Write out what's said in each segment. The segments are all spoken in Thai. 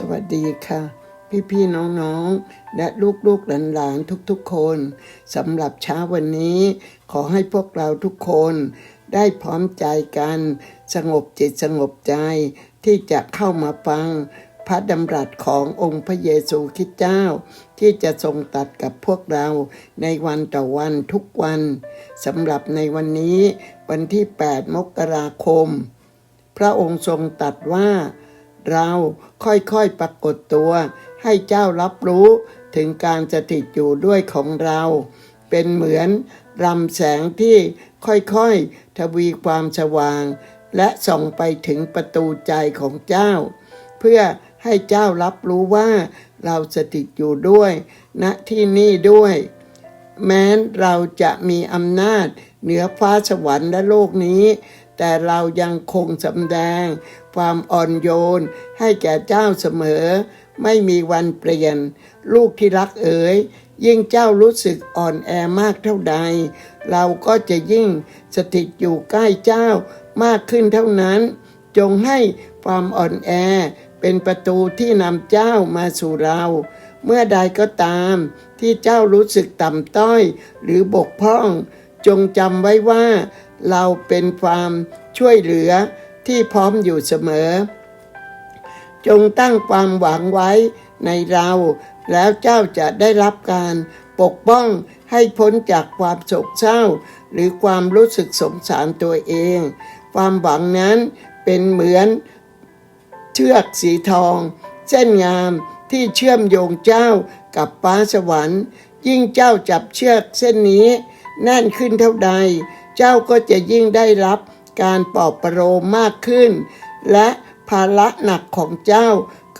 สวัสดีค่ะ พี่ๆน้องๆ และลูกๆหลานๆทุกๆคนสำหรับเช้าวันนี้ ขอให้พวกเราทุกคนได้พร้อมใจกัน สงบจิตสงบใจที่จะเข้ามาฟัง พระดำรัสขององค์พระเยซูคริสต์เจ้า ที่จะทรงตัดกับพวกเราในวันต่อวันทุกวันสำหรับในวันนี้วันที่ 8 มกราคม พระองค์ทรงตรัสว่า เราค่อยๆปรากฏตัว ให้เจ้ารับรู้ถึงการสถิตอยู่ด้วยของเรา เป็นเหมือนรำแสงที่ค่อยๆทวีความสว่าง และส่องไปถึงประตูใจของเจ้า เพื่อให้เจ้ารับรู้ว่าเราสถิตอยู่ด้วยณที่นี่ด้วย แม้นเราจะมีอำนาจเหนือฟ้าสวรรค์และโลกนี้ แต่เรายังคงสำแดง ความอ่อนโยน ให้แก่เจ้าเสมอ ไม่มีวันเปลี่ยน ลูกที่รักเอ๋ยยิ่งเจ้ารู้สึกอ่อนแอมากเท่าใด เราก็จะยิ่งสถิตอยู่ใกล้เจ้ามากขึ้นเท่านั้น จงให้ความอ่อนแอเป็นประตูที่นำเจ้ามาสู่เรา เมื่อใดก็ตาม ที่เจ้ารู้สึกต่ำต้อย หรือบกพร่อง จงจำไว้ว่า เราเป็นความช่วยเหลือที่พร้อมอยู่เสมอ จงตั้งความหวังไว้ในเรา แล้วเจ้าจะได้รับการปกป้องให้พ้นจากความโศกเศร้า หรือความรู้สึกสงสารตัวเอง ความหวังนั้นเป็นเหมือนเชือกสีทอง เส้นงามที่เชื่อมโยงเจ้ากับฟ้าสวรรค์ ยิ่งเจ้าจับเชือกเส้นนี้แน่นขึ้นเท่าใด เจ้าก็จะยิ่งได้รับการปลอบประโลมมากขึ้น และภาระหนักของเจ้า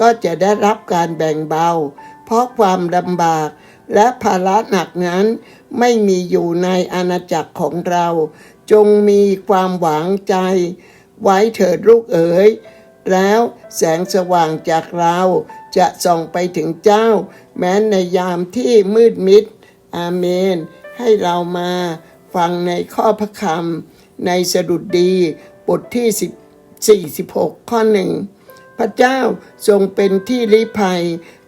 ก็จะได้รับการแบ่งเบา เพราะความลำบากและภาระหนักนั้นไม่มีอยู่ในอาณาจักรของเรา จงมีความหวังใจ ไว้เถิดลูกเอ๋ยแล้วแสงสว่างจากเราจะส่องไปถึงเจ้า แม้ในยามที่มืดมิด อาเมน ให้เรามา ฟังในข้อพระคำในสดุดดีบทที่10 46 ข้อหนึ่งพระเจ้าทรงเป็นที่ลี้ภัย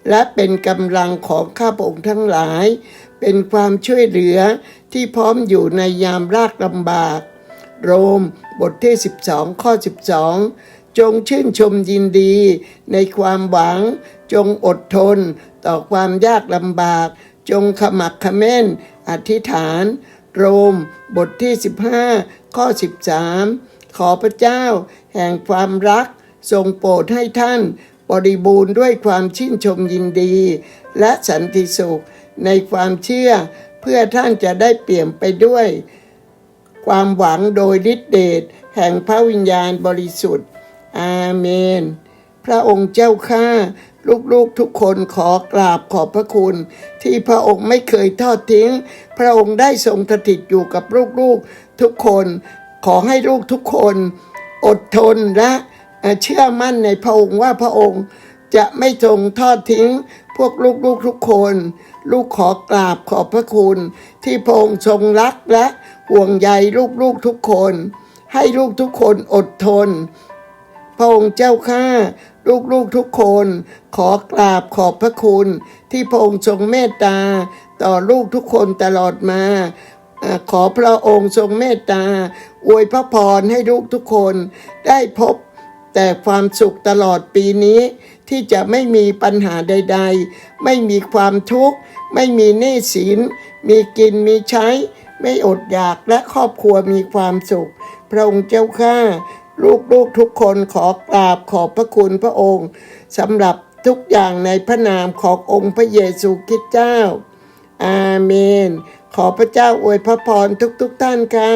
และเป็นกำลังของข้าพระองค์ทั้งหลาย เป็นความช่วยเหลือที่พร้อมอยู่ในยามรากลำบาก โรมบทที่ 12 ข้อ 12 จงชื่นชมยินดีในความหวัง จงอดทนต่อความยากลำบาก จงขมักเขม้นอธิษฐาน โรม บทที่ 15 ข้อ 13 ขอพระเจ้า แห่งความรัก ทรงโปรดให้ท่านบริบูรณ์ด้วยความชื่นชมยินดี และสันติสุขในความเชื่อ เพื่อท่านจะได้เปลี่ยมไปด้วย ความหวังโดยฤทธิเดชแห่งพระวิญญาณบริสุทธิ์ อาเมน พระองค์เจ้าข้าลูกๆทุกคนขอกราบขอบพระคุณ ที่พระองค์ไม่เคยทอดทิ้ง พระองค์ได้ทรงสถิตอยู่กับลูกๆทุกคน ขอให้ลูกทุกคน อดทนและเชื่อมั่นในพระองค์ว่าพระองค์จะไม่ทรงทอดทิ้ง พวกลูกๆทุกคน ลูกขอกราบขอบพระคุณ ที่พระองค์ทรงรักและห่วงใยลูกๆทุกคน ให้ลูกทุกคนอดทนพระองค์เจ้าข้า ลูกๆทุกคน ขอกราบขอบพระคุณ ที่พระองค์ทรงเมตตา ต่อลูกทุกคนตลอดมาขอพระองค์ทรงเมตตา อวยพระพรให้ลูกทุกคนได้พบแต่ความสุขตลอดปีนี้ ที่จะไม่มีปัญหาใด ๆ ไม่มีความทุกข์ ไม่มีหนี้สิน มีกินมีใช้ ไม่อดอยากและครอบครัวมีความสุข พระองค์เจ้าข้า ลูกๆทุกคนขอกราบขอบพระคุณพระองค์สำหรับทุกอย่างในพระนามขององค์พระเยซูคริสต์เจ้า อาเมน ขอพระเจ้าอวยพระพรทุกๆท่านค่ะ